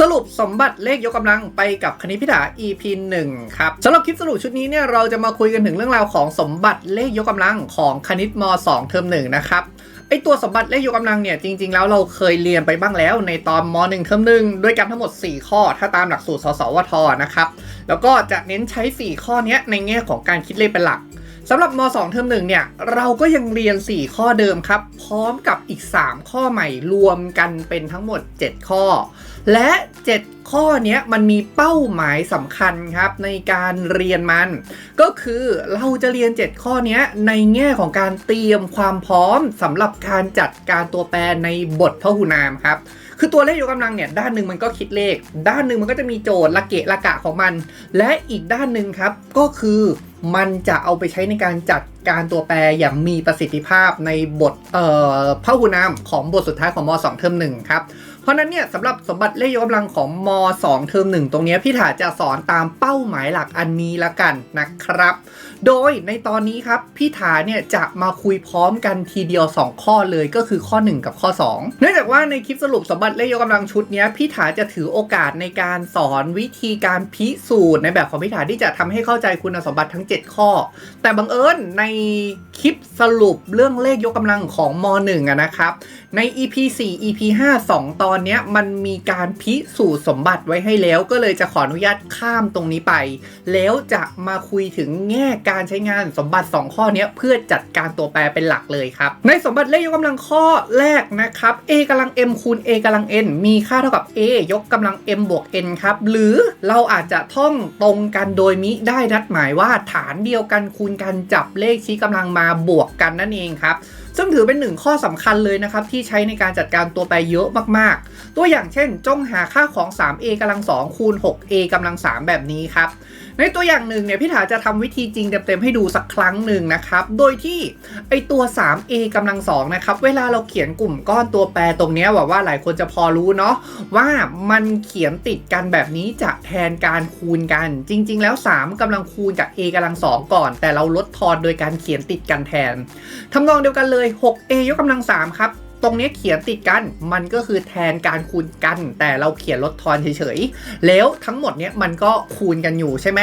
สรุปสมบัติเลขยกกำลังไปกับคณิตพิถา EP 1 ครับสำหรับคลิปสรุปชุดนี้เนี่ยเราจะมาคุยกันถึงเรื่องราวของสมบัติเลขยกกำลังของคณิตม 2 เทอม1นะครับไอตัวสมบัติเลขยกกำลังเนี่ยจริง ๆ แล้วเราเคยเรียนไปบ้างแล้วในตอนม 1 เทอม1ด้วยกันทั้งหมด 4 ข้อ ถ้าตามหลักสูตรสสวทนะครับแล้วก็จะเน้นใช้ 4 ข้อนี้ในแง่ของการคิดเลขเป็นหลัก สำหรับม 2 เทอมหนึ่งเนี่ย เราก็ยังเรียน 4 ข้อเดิมครับ พร้อมกับอีก 3 ข้อใหม่รวมกันเป็นทั้งหมด 7 ข้อ และ 7 ข้อนี้มันมีเป้าหมายสำคัญครับในการเรียนมัน ก็คือเราจะเรียน 7 ข้อนี้ในแง่ของการเตรียมความพร้อมสำหรับการจัดการตัวแปรในบทพหุนามครับคือตัวเลขยกกำลังเนี่ยด้านหนึ่งมันก็คิดเลข ด้านหนึ่งมันก็จะมีโจทย์ละเกะละกะของมัน และอีกด้านหนึ่งครับก็คือ มันจะเอาไปใช้ในการจัดการตัวแปรอย่างมีประสิทธิภาพในบทเอ่อพหุนามของบทสุดท้ายของม 2 เทอม1ครับเพราะนั้นเนี่ยสำหรับสมบัติเลขยกกำลังของม 2 เทอม1 ตรงนี้พี่ถาจะสอนตามเป้าหมายหลักอันนี้ละกันนะครับ โดยในตอนนี้ครับพี่ถาเนี่ยจะมาคุยพร้อมกันทีเดียว 2 ข้อเลยก็คือข้อ 1 กับข้อ 2 เนื่องจากว่าในคลิปสรุปสมบัติเลขยกกำลังชุดนี้พี่ถาจะถือโอกาสในการสอนวิธีการพิสูจน์ในแบบของพี่ถาที่จะทำให้เข้าใจคุณสมบัติทั้ง 7 ข้อ แต่บังเอิญในคลิปสรุปเรื่องเลขยกกำลังของม .1 อะนะครับใน EP 4 EP 5 2 ตอนนี้มันมีการพิสูจน์สมบัติไว้ให้แล้ว ก็เลยจะขออนุญาตข้ามตรงนี้ไป แล้วจะมาคุยถึงแง่การใช้งานสมบัติ 2 ข้อนี้เพื่อจัดการตัวแปรเป็นหลักเลยครับ ในสมบัติเลขยกกำลังข้อแรกนะครับ a กำลัง m คูณ a กำลัง n มีค่าเท่ากับ a ยกกำลัง m บวก n ครับ หรือเราอาจจะท่องตรงกันโดยมิได้นัดหมายว่าฐานเดียวกันคูณกันจับเลขชี้กำลังมาบวกกันนั่นเองครับซึ่งถือเป็นหนึ่งข้อสำคัญเลยนะครับ ที่ใช้ในการจัดการตัวแปรเยอะมากๆ ตัวอย่างเช่น จงหาค่าของ 3a กำลัง 2 คูณ 6a กำลัง 3 แบบนี้ครับ ในตัวอย่างหนึ่งเนี่ยพี่ถาจะทำวิธีจริงเต็มๆให้ดูสักครั้งหนึ่งนะครับ โดยที่ไอตัว 3a กำลังสองนะครับ เวลาเราเขียนกลุ่มก้อนตัวแปรตรงเนี้ยว่าว่าหลายคนจะพอรู้เนาะว่ามันเขียนติดกันแบบนี้จะแทนการคูณกัน จริง ๆ แล้ว 3กำลังคูณกับ a กำลังสองก่อน แต่เราลดทอนโดยการเขียนติดกันแทนทำนองเดียวกันเลย 6a ยกกำลัง3ครับ ตรงนี้เขียนติดกัน มันก็คือแทนการคูณกัน แต่เราเขียนลดทอนเฉยๆ แล้วทั้งหมดเนี้ยมันก็คูณกันอยู่ใช่ไหม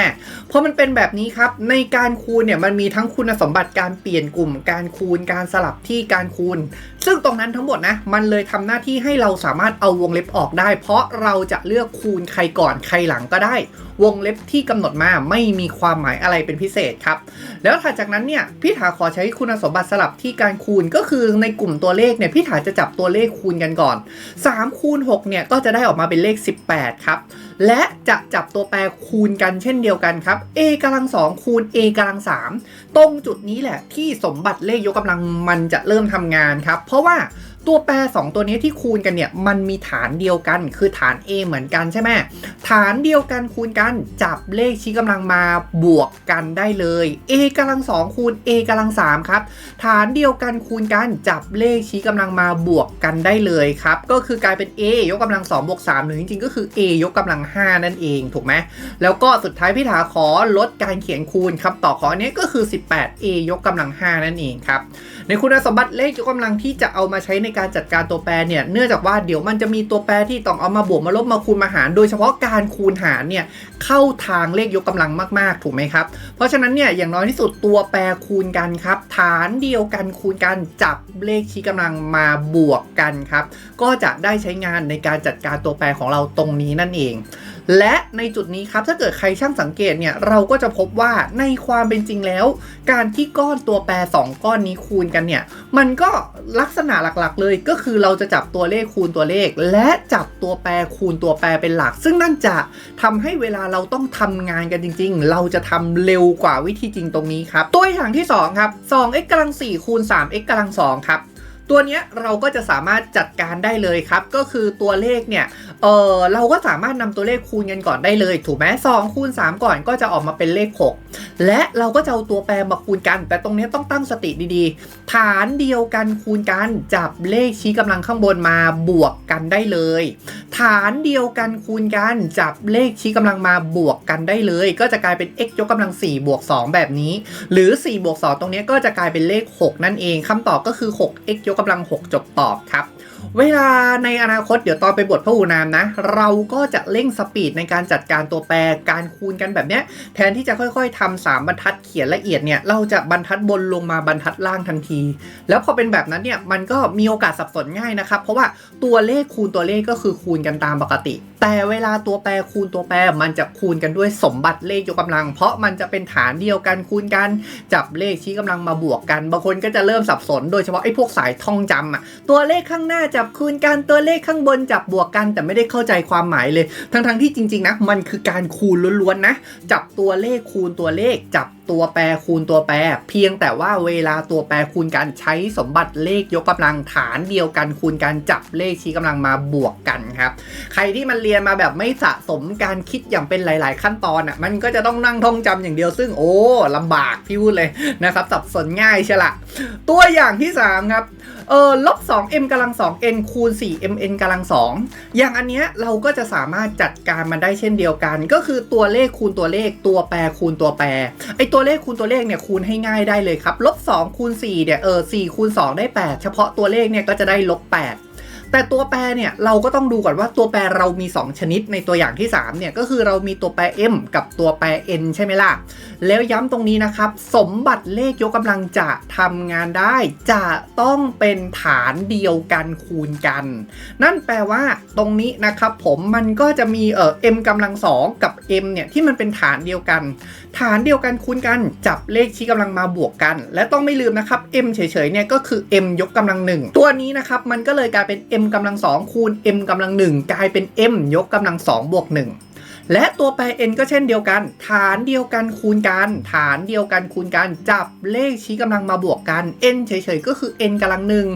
เพราะมันเป็นแบบนี้ครับ ในการคูณเนี่ยมันมีทั้งคุณสมบัติการเปลี่ยนกลุ่ม การคูณ การสลับที่การคูณ ซึ่งตรงนั้นทั้งหมดนะ มันเลยทำหน้าที่ให้เราสามารถเอาวงเล็บออกได้ เพราะเราจะเลือกคูณใครก่อนใครหลังก็ได้ วงเล็บที่กำหนดมาไม่มีความหมายอะไรเป็นพิเศษครับ แล้วถัดจากนั้นเนี่ยพี่ถาขอใช้คุณสมบัติสลับที่การคูณก็คือในกลุ่มตัวเลขเนี่ยพี่หาจะจับตัวเลขคูณกันก่อน3คูณ6เนี่ยก็จะได้ออกมาเป็นเลข 18 ครับ และจะจับตัวแปรคูณกันเช่นเดียวกันครับ a กำลัง2คูณ a กำลัง3ตรงจุดนี้แหละที่สมบัติเลขยกกำลังมันจะเริ่มทำงานครับ เพราะว่า ตัวแปร 2 ตัวนี้ที่คูณกันเนี่ยมันมีฐานเดียวกันคือฐาน a เหมือนกันใช่ไหมฐานเดียวกันคูณกันจับเลขชี้กำลังมาบวกกันได้เลย a กำลัง2คูณ a กำลัง3ครับฐานเดียวกันคูณกันจับเลขชี้กำลังมาบวกกันได้เลยครับก็คือกลายเป็น a ยกกำลัง2บวก3หรือจริงๆก็คือ a ยกกำลัง 5 นั่นเองถูกไหมแล้วก็สุดท้ายพี่ถาขอลดการเขียนคูณคำตอบของอันนี้ก็คือ 18a ยกกำลัง 5 นั่นเองครับในคุณสมบัติเลขยกกำลังที่จะเอามาใช้ในการจัดการตัวแปรเนี่ยเนื่องจากว่าเดี๋ยวมันจะมีตัวแปรที่ต้องเอามาบวกมาลบมาคูณมาหาร โดยเฉพาะการคูณหารเนี่ยเข้าทางเลขยกกำลังมากๆถูกไหมครับ เพราะฉะนั้นเนี่ยอย่างน้อยที่สุดตัวแปรคูณกันครับ ฐานเดียวกันคูณกันจับเลขชี้กำลังมาบวกกันครับก็จะได้ใช้งานในการจัดการตัวแปรของเราตรงนี้นั่นเอง และในจุดนี้ครับถ้าเกิดใครช่างสังเกตเนี่ยเราก็จะพบว่าในความเป็นจริงแล้ว การที่ก้อนตัวแปร 2 ก้อนนี้คูณกันเนี่ยมันก็ลักษณะหลักๆ เลยก็คือเราจะจับตัวเลขคูณตัวเลข และจับตัวแปรคูณตัวแปรเป็นหลัก ซึ่งนั่นจะทำให้เวลาเราต้องทำงานกันจริง ๆ เราจะทำเร็วกว่าวิธีจริงตรงนี้ครับตัวอย่างที่2ครับ 2x กำลัง4คูณ 3x กำลัง2ครับ ตัวเนี้ยเราก็จะสามารถจัดการได้เลยครับ ก็คือตัวเลขเนี่ย เออเราก็สามารถนำตัวเลขคูณกันก่อนได้เลย ถูกไหมสองคูณ3 ก่อนก็จะออกมาเป็นเลข 6 และเราก็จะเอาตัวแปรมาคูณกัน แต่ตรงนี้ต้องตั้งสติดีๆ ฐานเดียวกันคูณกันจับเลขชี้กำลังข้างบนมาบวกกันได้เลย ฐานเดียวกันคูณกันจับเลขชี้กำลังมาบวกกันได้เลย ก็จะกลายเป็น x ยกกำลัง4บวก2แบบนี้ หรือ4บวก2ตรงนี้ก็จะกลายเป็นเลข 6 นั่นเองคำตอบก็คือ 6x ยกกำลัง 6 จบตอบครับ เวลาในอนาคตเดี๋ยวตอนไปบทพระหูนามนะ เราก็จะเร่งสปีดในการจัดการตัวแปรการคูณกันแบบเนี้ยแทนที่จะค่อยๆทำสามบรรทัดเขียนละเอียดเนี่ยเราจะบรรทัดบนลงมาบรรทัดล่างทันที แล้วพอเป็นแบบนั้นเนี่ยมันก็มีโอกาสสับสนง่ายนะครับ เพราะว่าตัวเลขคูณตัวเลขก็คือคูณกันตามปกติแต่เวลาตัวแปรคูณตัวแปรมันจะคูณกันด้วยสมบัติเลขยกกำลัง เพราะมันจะเป็นฐานเดียวกันคูณกันจับเลขชี้กำลังมาบวกกัน บางคนก็จะเริ่มสับสนโดยเฉพาะไอ้พวกสายท่องจำอะตัวเลขข้างหน้าจับคูณกันตัวเลขข้างบนจับบวกกัน แต่ไม่ได้เข้าใจความหมายเลย ทั้งๆที่จริงๆนะมันคือการคูณล้วนๆนะจับตัวเลขคูณตัวเลขจับ ตัวแปรคูณตัวแปร เพียงแต่ว่าเวลาตัวแปรคูณกันใช้สมบัติเลขยกกำลังฐานเดียวกันคูณกันจับเลขชี้กำลังมาบวกกันครับ ใครที่มันเรียนมาแบบไม่สะสมการคิดอย่างเป็นหลาย ๆ ขั้นตอนอะมันก็จะต้องนั่งท่องจำอย่างเดียว ซึ่งโอ้ลำบากพี่พูดเลยนะครับสับสนง่ายใช่ละตัวอย่างที่3ครับ เออลบ 2m กำลัง 2n คูณ 4mn กำลัง2อย่างอันเนี้ยเราก็จะสามารถจัดการมันได้เช่นเดียวกัน ก็คือตัวเลขคูณตัวเลขตัวแปรคูณตัวแปรไอตัวเลขคูณตัวเลขเนี่ยคูณให้ง่ายได้เลยครับลบ2คูณ4เนี่ยเออ4คูณ2ได้ 8 เฉพาะตัวเลขเนี่ยก็จะได้ลบ8 แต่ตัวแปรเนี่ยเราก็ต้องดูก่อนว่าตัวแปรเรามี 2 ชนิดในตัวอย่างที่ 3 เนี่ยก็คือเรามีตัวแปร m กับตัวแปร n ใช่ไหมล่ะ แล้วย้ำตรงนี้นะครับ สมบัติเลขยกกำลังจะทำงานได้ จะต้องเป็นฐานเดียวกันคูณกัน นั่นแปลว่าตรงนี้นะครับผมมันก็จะมีเอ่อ m กำลังสองกับ m เนี่ยที่มันเป็นฐานเดียวกัน ฐานเดียวกันคูณกันจับเลขชี้กำลังมาบวกกัน และต้องไม่ลืมนะครับ m เฉยๆเนี่ยก็คือ m ยกกำลังหนึ่งตัวนี้นะครับมันก็เลยกลายเป็น m m กำลังสองคูณ m กำลังหนึ่งกลายเป็น m ยกกำลังสองบวกหนึ่ง และตัวแปร n ก็เช่นเดียวกัน ฐานเดียวกันคูณกัน ฐานเดียวกันคูณกันจับเลขชี้กำลังมาบวกกัน n เฉยๆก็คือ n กำลังหนึ่ง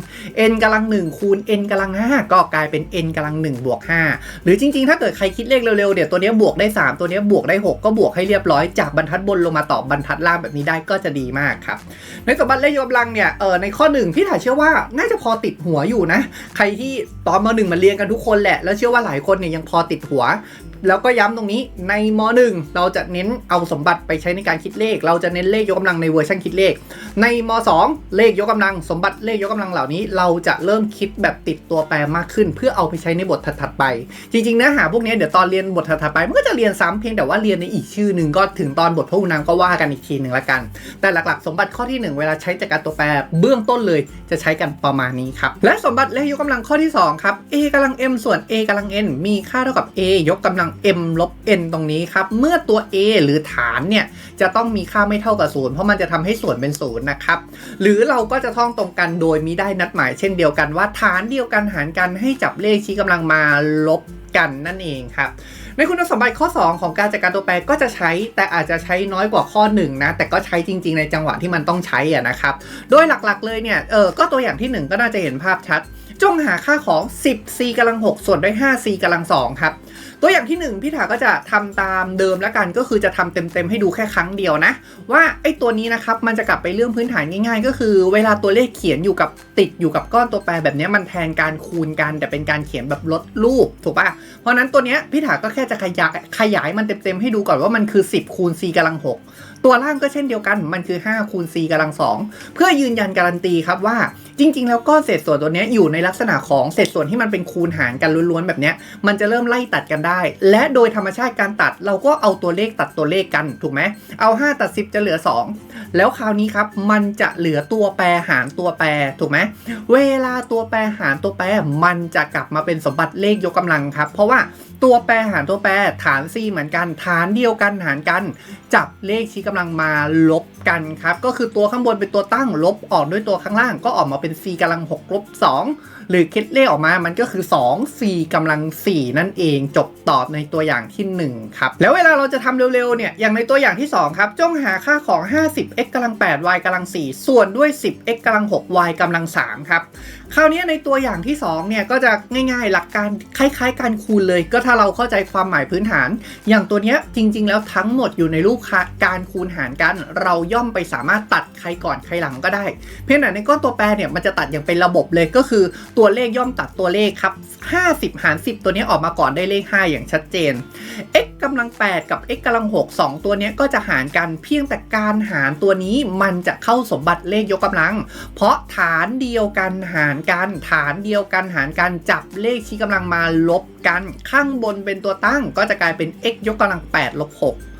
n กำลังหนึ่งคูณ n กำลังห้าก็กลายเป็น n กำลังหนึ่งบวกห้าหรือจริงๆ ถ้าเกิดใครคิดเลขเร็วๆเดี๋ยวตัวเนี้ยบวกได้ 3 ตัวเนี้ยบวกได้ 6 ก็บวกให้เรียบร้อยจากบรรทัดบนลงมาต่อบรรทัดล่างแบบนี้ได้ก็จะดีมากครับในสมบัติเลขยกกำลังเนี่ยเออในข้อหนึ่งพี่ถ่ายเชื่อว่าน่าจะพอติดหัวอยู่นะ ใครที่ตอนมาหนึ่งมันเรียนกันทุกคนแหละแล้วเชื่อว่าหลายคนเนี่ยยังพอติดหัว แล้วก็ย้ำตรงนี้ในม .1 เราจะเน้นเอาสมบัติไปใช้ในการคิดเลข เราจะเน้นเลขยกกำลังในเวอร์ชันคิดเลข ในม 2 เลขยกกำลัง สมบัติเลขยกกำลังเหล่านี้ เราจะเริ่มคิดแบบติดตัวแปรมากขึ้น เพื่อเอาไปใช้ในบทถัดๆไป จริงๆเนื้อหาพวกนี้เดี๋ยวตอนเรียนบทถัดๆไปมันก็จะเรียนซ้ำเพียงแต่ว่าเรียนในอีกชื่อหนึ่งก็ถึงตอนบทพหูนามก็ว่ากันอีกทีหนึ่งละกัน แต่หลักๆ สมบัติข้อที่หนึ่งเวลาใช้จัดการตัวแปรเบื้องต้นเลยจะใช้กันประมาณนี้ครับและสมบัติเลขยกกำลังข้อที่สองครับ a กำลัง m ส่วน a กำลัง n มีค่าเท่ากับ a ยกกำลัง m ลบ n ตรงนี้ครับ เมื่อตัว a หรือฐานเนี่ย จะต้องมีค่าไม่เท่ากับศูนย์เพราะมันจะทำให้ส่วนเป็นศูนย์นะครับ หรือเราก็จะท่องตรงกันโดยมีได้นัดหมายเช่นเดียวกันว่าฐานเดียวกันหารกันให้จับเลขชี้กำลังมาลบกันนั่นเองครับในคุณสมบัติข้อ 2 ของการจัดการตัวแปรก็จะใช้แต่อาจจะใช้น้อยกว่าข้อ1นะแต่ก็ใช้จริง ๆ ในจังหวะที่มันต้องใช้อะนะครับ โดยหลักๆเลยเนี่ยเออก็ตัวอย่างที่ 1 ก็น่าจะเห็นภาพชัด จงหาค่าของ 10 c กำลัง6ส่วนด้วย 5 c กำลัง2ครับ ตัวอย่างที่ 1 พี่ถาก็จะทำตามเดิมแล้วกันก็คือจะทำเต็มๆให้ดูแค่ครั้งเดียวนะ ว่าไอ้ตัวนี้นะครับมันจะกลับไปเรื่องพื้นฐานง่าย ๆ ก็คือ เวลาตัวเลขเขียนอยู่กับติดอยู่กับก้อนตัวแปรแบบนี้มันแทนการคูณกันแต่เป็นการเขียนแบบลดรูปถูกปะเพราะนั้นตัวเนี้ยพี่ถาก็แค่จะขยายขยายมันเต็มๆให้ดูก่อนว่ามันคือ 10คูณ c กำลัง6 ตัวล่างก็เช่นเดียวกันมันคือ5คูณ c กำลัง 2 เพื่อยืนยันการันตีครับว่าจริง ๆ แล้วก้อนเศษส่วนตัวนี้อยู่ในลักษณะของเศษส่วนที่มันเป็นคูณหารกันล้วนๆแบบนี้มันจะเริ่มไล่ตัดกันได้ และโดยธรรมชาติการตัดเราก็เอาตัวเลขตัดตัวเลขกันถูกไหมเอา 5 ตัด 10 จะเหลือ 2 แล้วคราวนี้ครับมันจะเหลือตัวแปรหารตัวแปรถูกไหมเวลาตัวแปรหารตัวแปรมันจะกลับมาเป็นสมบัติเลขยกกำลังครับ เพราะว่า ตัวแปรหารตัวแปรฐาน c เหมือนกัน ฐานเดียวกันหารกัน จับเลขชี้กำลังมาลบกันครับ ก็คือตัวข้างบนเป็นตัวตั้งลบออกด้วยตัวข้างล่าง ก็ออกมาเป็น c กำลัง6ลบ2หรือคิดเลขออกมามันก็คือ 2 c กำลัง 4 นั่นเอง จบตอบในตัวอย่างที่ 1 ครับ แล้วเวลาเราจะทำเร็วๆเนี่ยอย่างในตัวอย่างที่ 2 ครับ จงหาค่าของ 50x กำลัง 8y กำลัง 4 ส่วนด้วย 10x กำลัง 6y กำลัง3ครับ คราวนี้ในตัวอย่างที่2เนี่ยก็จะง่ายๆหลักการคล้ายๆ การคูณเลย ก็ถ้าเราเข้าใจความหมายพื้นฐาน อย่างตัวเนี้ยจริง ๆ แล้วทั้งหมดอยู่ในรูปการคูณหารกัน เราย่อมไปสามารถตัดใครก่อนใครหลังก็ได้ เพียงแต่ในก้อนตัวแปรเนี่ยมันจะตัดอย่างเป็นระบบเลยก็คือตัวเลขย่อมตัดตัวเลขครับ50 หาร 10 ตัวนี้ออกมาก่อนได้เลข 5 อย่างชัดเจน x กำลัง 8 กับ x กำลัง 6 2 ตัวนี้ก็จะหารกันเพียงแต่การหารตัวนี้มันจะเข้าสมบัติเลขยกกำลัง เพราะฐานเดียวกันหารกัน ฐานเดียวกันหารกันจับเลขชี้กำลังมาลบกัน ข้างบนเป็นตัวตั้งก็จะกลายเป็น x ยกกำลัง8ลบ6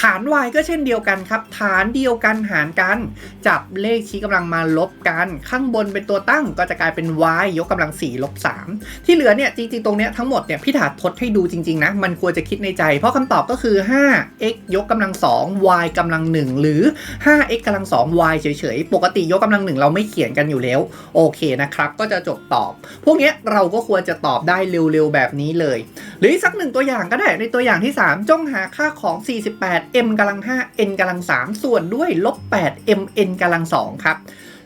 ฐาน y ก็เช่นเดียวกันครับ ฐานเดียวกันหารกัน จับเลขชี้กำลังมาลบกัน ข้างบนเป็นตัวตั้งก็จะกลายเป็น y ยกกำลัง4ลบ3ที่เหลือเนี่ยจริงๆ ตรงเนี้ยทั้งหมดเนี่ยพี่ถาทดให้ดูจริงๆนะมันควรจะคิดในใจ เพราะคำตอบก็คือ 5x ยกกำลัง 2 y กำลัง 1 หรือ 5x กำลัง 2 y เฉยๆ ปกติยกกำลัง 1 เราไม่เขียนกันอยู่แล้วโอเคนะครับ ก็จะจบตอบ พวกเนี้ยเราก็ควรจะตอบได้เร็วๆแบบนี้เลย หรือสักหนึ่งตัวอย่างก็ได้ในตัวอย่างที่ 3จ้องหาค่าของ 48 m กำลัง5 n กำลัง3ส่วนด้วยลบ8 m n กำลัง2ครับ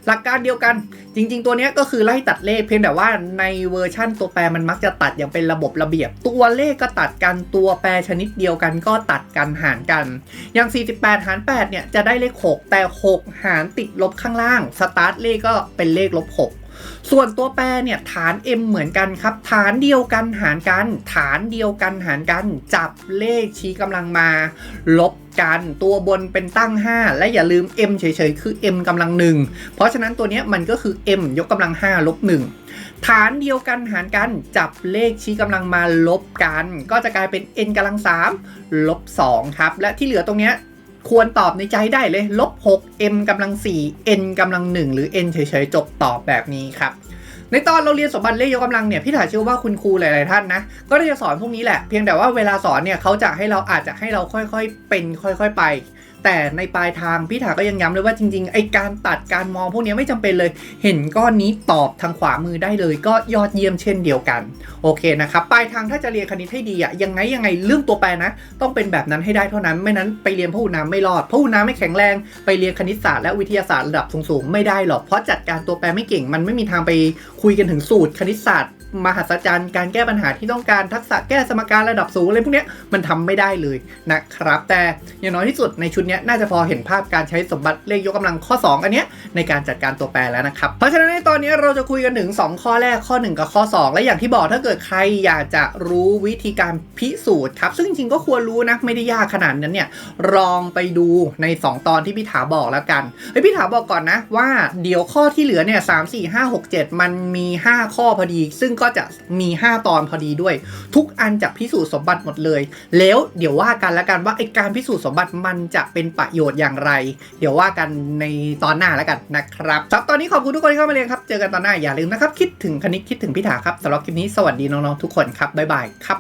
หลักการเดียวกันจริง ๆ ตัวนี้ก็คือไล่ตัดเลขเพียงแต่ว่าในเวอร์ชั่นตัวแปรมันมักจะตัดอย่างเป็นระบบระเบียบ ตัวเลขก็ตัดกันตัวแปรชนิดเดียวกันก็ตัดกันหารกัน อย่าง 48 หาร 8 เนี่ยจะได้เลข 6 แต่ 6 หารติดลบข้างล่างสตาร์ทเลขก็เป็นเลขลบ 6 ส่วนตัวแปรเนี่ยฐาน m เหมือนกันครับ ฐานเดียวกันหารกัน ฐานเดียวกันหารกัน จับเลขชี้กำลังมา ลบกันตัวบนเป็นตั้ง 5 และอย่าลืม m เฉยๆ คือ m กำลัง1เพราะฉะนั้นตัวเนี้ยมันก็คือ m ยกกำลัง 5 ลบ 1 ฐานเดียวกันหารกัน จับเลขชี้กำลังมาลบกัน ก็จะกลายเป็น n กำลัง3ลบ2ครับ และที่เหลือตรงเนี้ย ควรตอบในใจได้เลยลบ6 m กำลัง4 n กำลัง1หรือ n เฉยๆจบตอบแบบนี้ครับในตอนเราเรียนสมบัติเลขยกกำลังเนี่ยพี่ถาเชื่อว่าคุณครูหลายๆท่านนะก็จะสอนพวกนี้แหละเพียงแต่ว่าเวลาสอนเนี่ยเขาจะให้เราอาจจะให้เราค่อยๆเป็นค่อย ๆ ไป แต่ในปลายทางพี่ถาก็ยังย้ำเลยว่าจริงๆไอการตัดการมองพวกนี้ไม่จำเป็นเลย เห็นก้อนนี้ตอบทางขวามือได้เลยก็ยอดเยี่ยมเช่นเดียวกัน โอเคนะครับปลายทางถ้าจะเรียนคณิตให้ดีอะยังไงยังไงเรื่องตัวแปรนะ ต้องเป็นแบบนั้นให้ได้เท่านั้นไม่นั้นไปเรียนพหุน้ำไม่รอดพหุน้ำไม่แข็งแรงไปเรียนคณิตศาสตร์และวิทยาศาสตร์ระดับสูงๆไม่ได้หรอกเพราะจัดการตัวแปรไม่เก่ง มันไม่มีทางไปคุยกันถึงสูตรคณิตศาสตร์มหัศจรรย์การแก้ปัญหาที่ต้องการทักษะแก้สมการระดับสูงอะไรพวกนี้มันทำไม่ได้เลยนะครับ แต่อย่างน้อยที่สุดในชุดเนี้น่าจะพอเห็นภาพการใช้สมบัติเลขยกกำลังข้อ 2 อันเนี้ยในการจัดการตัวแปรแล้วนะครับ เพราะฉะนั้นในตอนนี้เราจะคุยกันถึง 2 ข้อแรกข้อ 1 กับข้อ 2 และอย่างที่บอกถ้าเกิดใครอยากจะรู้วิธีการพิสูจน์ครับ ซึ่งจริงๆก็ควรรู้นะไม่ได้ยากขนาดนั้นเนี่ยลองไปดูใน 2 ตอนที่พี่ถาบอกแล้วกันเฮ้ยพี่ถาบอกก่อนนะว่าเดี๋ยวข้อที่เหลือเนี่ยสามสี่ห้าหกเจ็ดมันมี 5 ข้อพอดี ซึ่งก็จะมี 5 ตอนพอดีด้วย ทุกอันจะพิสูจน์สมบัติหมดเลย แล้วเดี๋ยวว่ากันแล้วกันว่าไอการพิสูจน์สมบัติมันจะเป็นประโยชน์อย่างไร เดี๋ยวว่ากันในตอนหน้าแล้วกันนะครับครับตอนนี้ขอบคุณทุกคนที่เข้ามาเรียนครับ เจอกันตอนหน้าอย่าลืมนะครับ คิดถึงคณิตคิดถึงพิธาครับสำหรับคลิปนี้สวัสดีน้องๆทุกคนครับบ๊ายบายครับ